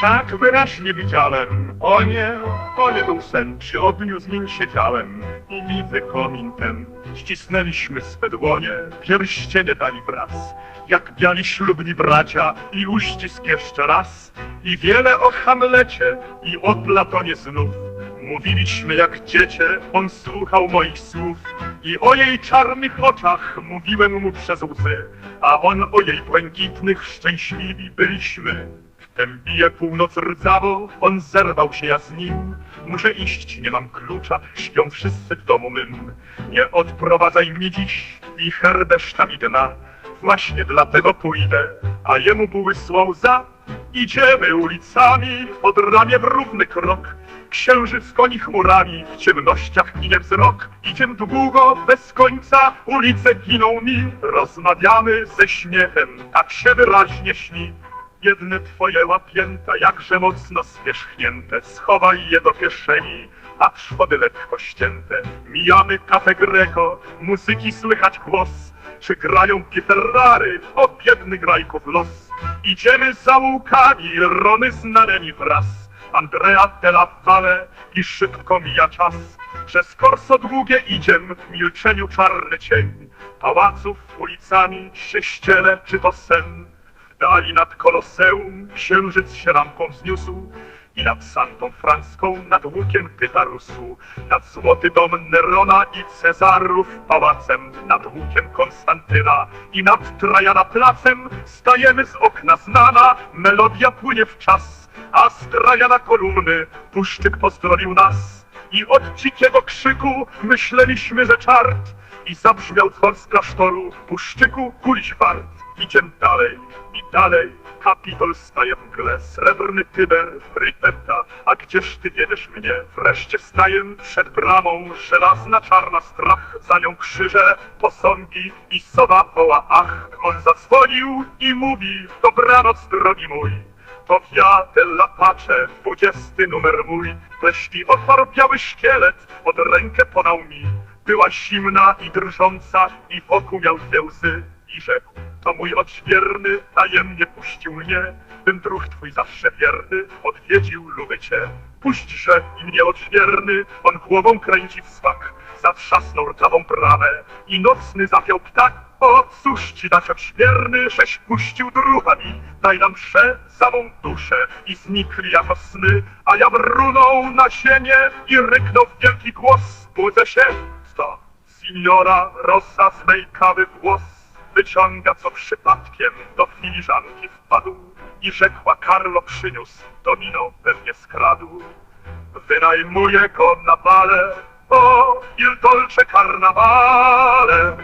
tak wyraźnie widziałem. O nie, to nie był sen, przy ogniu z nim siedziałem. I widzę komin ten, ścisnęliśmy swe dłonie, pierścienie dali wraz. Jak biali ślubni bracia i uścisk jeszcze raz. I wiele o Hamlecie i o Platonie znów. Mówiliśmy jak dziecię, on słuchał moich słów i o jej czarnych oczach mówiłem mu przez łzy, a on o jej błękitnych szczęśliwi byliśmy. Wtem bije północ rdzawo, on zerwał się ja z nim. Muszę iść, nie mam klucza, śpią wszyscy w domu mym. Nie odprowadzaj mnie dziś i herbesztami dna. Właśnie dlatego pójdę, a jemu błysła łza. Idziemy ulicami, pod ramię w równy krok. Księżyc goni chmurami, w ciemnościach ginie wzrok. Idziemy długo, bez końca, ulice giną mi. Rozmawiamy ze śmiechem, tak się wyraźnie śni. Jedne twoje łapięta, jakże mocno zwierzchnięte, schowaj je do kieszeni, a szwody lekko ścięte. Mijamy kafe Greco, muzyki słychać głos, czy grają gitarary, o biedny grajków los. Idziemy za łukami, rony znanymi wraz, Andrea de la Valle i szybko mija czas. Przez korso długie idziem, w milczeniu czarny cień, pałaców ulicami się ściele, czy to sen. Dali nad Koloseum księżyc się lampą wzniósł i nad Santą Francką, nad łukiem Pytarusu, nad złoty dom Nerona i Cezarów pałacem, nad łukiem Konstantyna i nad Trajana placem stajemy z okna znana, melodia płynie w czas, a z Trajana kolumny puszczyk pozdrowił nas i od dzikiego krzyku myśleliśmy, że czart i zabrzmiał dzwon z klasztoru, puszczyku kuliś wart. Idziem dalej i dalej, kapitol staje w mgle, srebrny Tyber, Fryteta, a gdzież ty wiedziesz mnie? Wreszcie staję przed bramą, żelazna czarna strach, za nią krzyże, posągi i sowa woła ach. On zadzwonił i mówi, dobranoc drogi mój. To ja, Della Pace, dwudziesty numer mój. Pleśni otwarł biały szkielet, od rękę podał mi. Była zimna i drżąca i wokół miał dwie łzy i rzekł, to mój odźwierny tajemnie puścił mnie, bym druh twój zawsze wierny odwiedził lubię cię. Puśćże i mnie odźwierny, on głową kręci w smak, zatrzasnął rdzawą bramę i nocny zapiał ptak. O, cóż ci dać odźwierny, żeś puścił druha mi, daj nam mszę za mą duszę i znikli jako sny, a ja brunął na ziemię i ryknął w wielki głos, budzę się, co? Signora Rosa z mej kawy włos wyciąga co przypadkiem do filiżanki wpadł i rzekła Karlo przyniósł, domino pewnie skradł. Wynajmuję go na bale, o, il dolce carnavale.